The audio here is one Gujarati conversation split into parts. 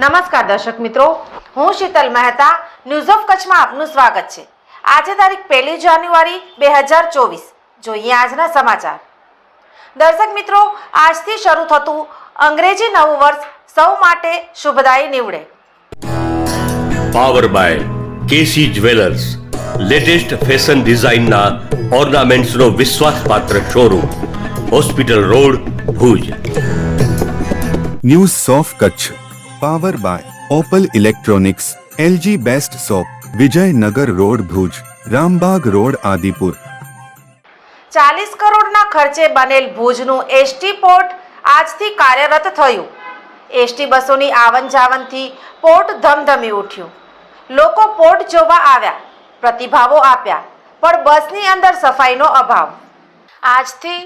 નમસ્કાર દર્શક મિત્રો હું શીતલ મહેતા ન્યૂઝ ઓફ કચ્છમાં આપનું સ્વાગત છે. આજે તારીખ પહેલી જાન્યુઆરી બે હજાર ચોવીસ. જોઈએ આજના સમાચાર. દર્શક મિત્રો આજથી શરૂ થતું અંગ્રેજી નવું વર્ષ સૌ માટે શુભદાયી નીવડે. Power by KC jewellers latest fashion ડિઝાઇનના ઓર્નામેન્ટ્સનો વિશ્વાસપાત્ર showroom hospital road Bhuj. News of Kutch power by Opal electronics LG best shop Vijaynagar road Bhuj Rambagh road Adipur ચાલીસ કરોડના ખર્ચે બનેલ ભુજનું એસટી પોર્ટ આજથી કાર્યરત થયું. એસટી બસોની આવન જાવનથી પોર્ટ ધમધમી ઉઠ્યું. લોકો પોર્ટ જોવા આવ્યા, પ્રતિભાવો આપ્યા, પણ બસની અંદર સફાઈનો અભાવ. આજથી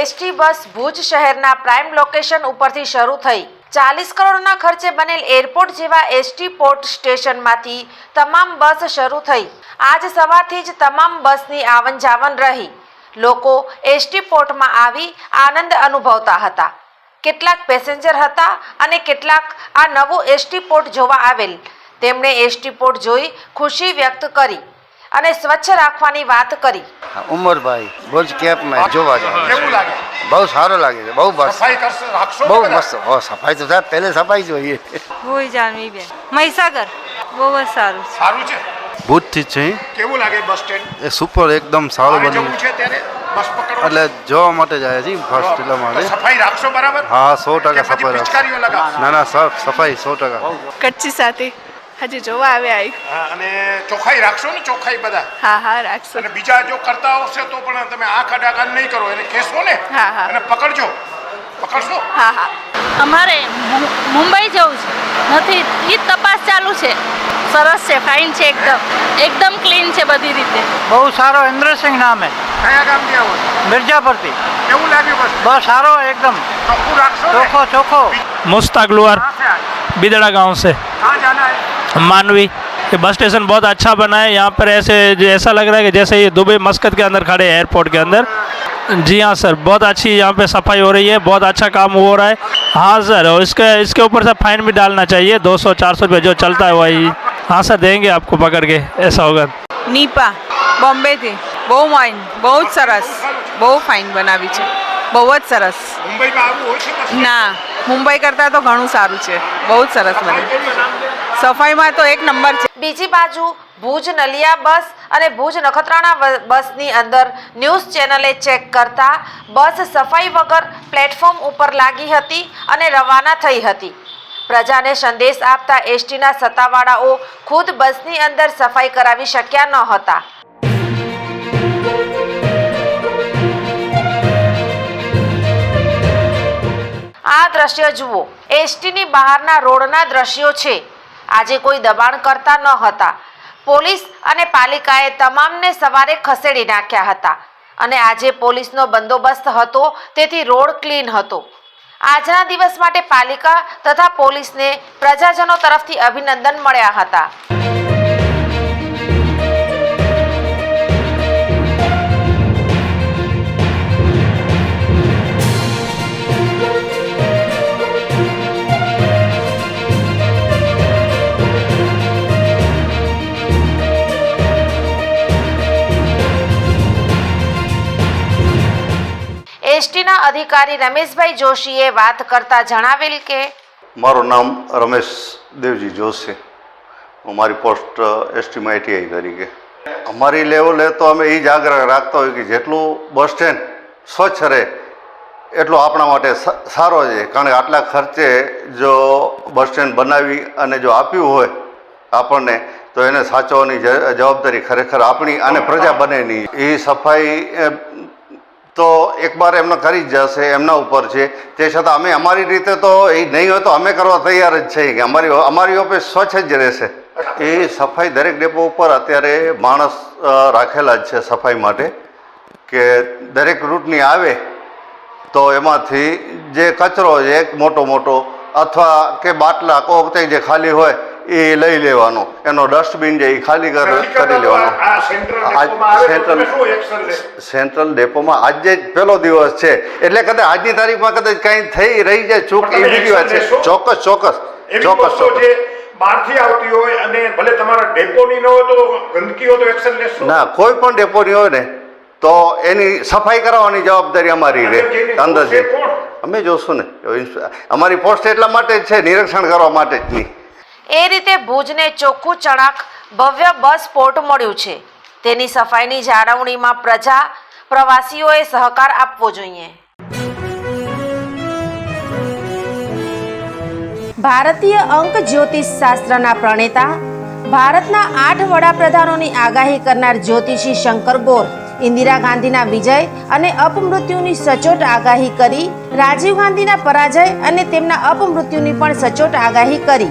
એસટી બસ ભુજ શહેરના પ્રાઇમ લોકેશન ઉપરથી શરૂ થઈ. ચાલીસ કરોડના ખર્ચે બનેલ એરપોર્ટ જેવા એસટી પોર્ટ સ્ટેશનમાંથી તમામ બસ શરૂ થઈ. આજ સવારથી જ તમામ બસની આવન જાવન રહી. લોકો એસટી પોર્ટમાં આવી આનંદ અનુભવતા હતા. કેટલાક પેસેન્જર હતા અને કેટલાક આ નવું એસટી પોર્ટ જોવા આવેલ. તેમણે એસટી પોર્ટ જોઈ ખુશી વ્યક્ત કરી. અને સ્વચ્છ રાખવાની વાત કરી. ઉમરભાઈ ભુજ કેમ્પમાં જોવા જાવ કેવું લાગે? બહુ સારો લાગે છે બહુ મસ્ત. સફાઈ કરશે રાખશો બહુ મસ્ત. હો સફાઈ તો સાહેબ પહેલે સફાઈ જોઈએ. ભોઈ જાનવી બેન. મહીસાગર. બહુ જ સારું સારું છે? ભૂતથી જ છે. કેવું લાગે બસ સ્ટેન્ડ? એ સુપર એકદમ સારું બન્યું. છે ત્યારે? બસ પકડવા? એટલે જોવા માટે જાય છે ફર્સ્ટ એટલા માટે. સફાઈ રાખશો બરાબર? હા સો ટકા સફાઈ ના ના સફાઈ સો ટકા. કચ્છી સાથે. હજી જોવા આવ્યા આવી અને ચોખ્ખાઈ રાખશો ને ચોખ્ખાઈ બધા? હા હા રાખશો. અને બીજા જો કરતા આવશે તો પણ તમે આ અડાકાન નહીં કરો એને ખેંચો ને? હા હા. અને પકડજો. પકડશો? હા હા. અમારે મુંબઈ જવું છે. નથી એ તપાસ ચાલુ છે. સરસ છે ફાઇન છે એકદમ. એકદમ ક્લીન છે બધી રીતે. બહુ સારો ઇન્દ્રસિંહ નામે હે. કયા ગામથી આવો મિર્જાપુરથી કેવું લાગ્યું બસ? બસ સારો એકદમ. ચોખ્ખું રાખશો ચોખ્ખો ચોખ્ખો. મુસ્તાક લુહાર બિદડા ગાંવ છે. ક્યાં જાના मानवी ये बस स्टेशन बहुत अच्छा बना है यहाँ पर ऐसे ऐसा लग रहा है कि जैसे ये दुबई मस्कत के अंदर खड़े हैं एयरपोर्ट के अंदर जी हाँ सर बहुत अच्छी यहाँ पे सफाई हो रही है बहुत अच्छा काम हो रहा है हाँ सर और इसके इसके ऊपर से फाइन भी डालना चाहिए 200 400 रुपये जो चलता है वही हाँ सर देंगे आपको पकड़ के ऐसा होगा નીપા બોમ્બેથી બહુ વાઇન બહુ જ સરસ બહુ ફાઇન બનાવી છે બહુ જ સરસ મુંબઈમાં આવું હોય છે બસ ના મુંબઈ કરતાં તો ઘણું સારું છે બહુ જ સરસ બને સફાઈમાં તો એક નંબર છે. બીજી બાજુ ભુજ નલિયા બસ અને ભુજ નખત્રાણા બસની અંદર ન્યૂઝ ચેનલે ચેક કરતા બસ સફાઈ વગર પ્લેટફોર્મ ઉપર લાગી હતી અને રવાના થઈ હતી. પ્રજાને સંદેશ આપતા એસટીના સત્તાવાળાઓ ખુદ બસની અંદર સફાઈ કરાવી શક્યા ન હતા. આ દ્રશ્ય જુઓ. એસટીની બહારના રોડના દ્રશ્યો છે. આજે કોઈ દબાણ કરતા ન હતા. પોલીસ અને પાલિકાએ તમામને સવારે ખસેડી નાખ્યા હતા અને આજે પોલીસનો બંદોબસ્ત હતો, તેથી રોડ ક્લીન હતો. આજના દિવસ માટે પાલિકા તથા પોલીસને પ્રજાજનો તરફથી અભિનંદન મળ્યા હતા. એસટીના અધિકારી રમેશભાઈ જોશીએ વાત કરતા જણાવેલ કે મારું નામ રમેશ દેવજી જોશી. હું મારી પોસ્ટ એસટીમાં આઈટીઆઈ તરીકે. અમારી લેવલે તો અમે એ જ આગ્રહ રાખતા હોય કે જેટલું બસ સ્ટેન્ડ સ્વચ્છ રહે, એટલું આપણા માટે સારો છે. કારણ કે આટલા ખર્ચે જો બસ સ્ટેન્ડ બનાવી અને જો આપ્યું હોય આપણને, તો એને સાચવવાની જવાબદારી ખરેખર આપણી અને પ્રજા બંનેની. એ સફાઈ તો એકવાર એમને કરી જ જશે, એમના ઉપર છે. તે છતાં અમે અમારી રીતે તો એ નહીં હોય તો અમે કરવા તૈયાર જ છીએ કે અમારી અમારી ઓફિસ સ્વચ્છ જ રહેશે. એ સફાઈ દરેક ડેપો ઉપર અત્યારે માણસ રાખેલા જ છે સફાઈ માટે કે દરેક રૂટની આવે તો એમાંથી જે કચરો છે મોટો મોટો અથવા કે બાટલા, કોક જે ખાલી હોય એ લઈ લેવાનો. એનો ડસ્ટબિન જે એ ખાલી કર- લેવાનો. સેન્ટ્રલ સેન્ટ્રલ ડેપોમાં આજે જ પહેલો દિવસ છે. એટલે કદાચ આજની તારીખમાં કદાચ કંઈ થઈ રહી જાય ચૂક એ બીજી વાત છે. ચોક્કસ ચોક્કસ. ચોક્કસ, ચોક્કસ. બહારથી આવતી હોય અને ભલે તમારા ડેપોની ન હોય તો ગંદકી હોય તો એક્શન લેશો? ના કોઈ પણ ડેપોની હોય ને તો એની સફાઈ કરાવવાની જવાબદારી અમારી રહે અંદર? અમે જોશું ને. અમારી પોસ્ટ એટલા માટે જ છે નિરીક્ષણ કરવા માટે જ નહીં. એ રીતે ભુજને ચોખ્ખું ચણાક ભવ્ય બસ પોર્ટ મળ્યું છે. તેની સફાઈની જાળવણીમાં પ્રજા, પ્રવાસીઓએ સહકાર આપવો જોઈએ. ભારતીય અંક જ્યોતિષ શાસ્ત્રના પ્રણેતા, ભારતના આઠ વડાપ્રધાનોની આગાહી કરનાર જ્યોતિષી શંકર ગોર, ઇન્દિરા ગાંધીના વિજય અને અપમૃત્યુની સચોટ આગાહી કરી, રાજીવ ગાંધીના પરાજય અને તેમના અપમૃત્યુની પણ સચોટ આગાહી કરી.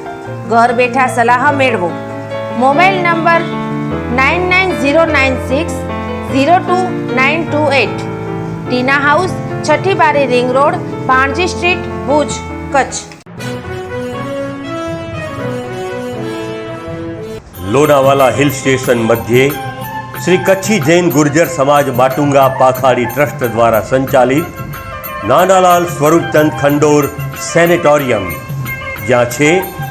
ઘર બેઠા સલાહ મેળવો. Mobile number nine nine zero nine six zero two nine two eight Tina house છઠ્ઠી બારી ring road Panji street, Bhuj, Kutch. Lonavala hill station મધ્યે શ્રી કચ્છી જૈન ગુર્જર સમાજ માટુંગા પાખાડી ટ્રસ્ટ દ્વારા સંચાલિત નાનાલાલ સ્વરૂપચંદ ખંડોર સેનેટોરિયમ, જ્યાં છે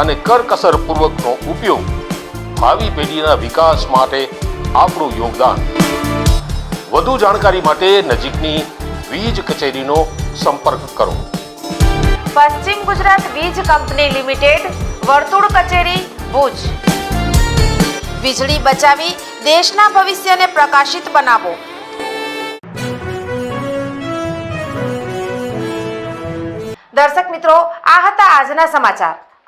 અને કરકસર પૂર્વકનો ઉપયોગ ભાવિ પેઢીના વિકાસ માટે આપણું યોગદાન. વધુ જાણકારી માટે નજીકની વીજ કચેરીનો સંપર્ક કરો. પશ્ચિમ ગુજરાત વીજ કંપની લિમિટેડ, વર્તુળ કચેરી, ભુજ. વીજળી બચાવી દેશના ભવિષ્યને પ્રકાશિત બનાવો. દર્શક મિત્રો, આ હતા આજના સમાચાર.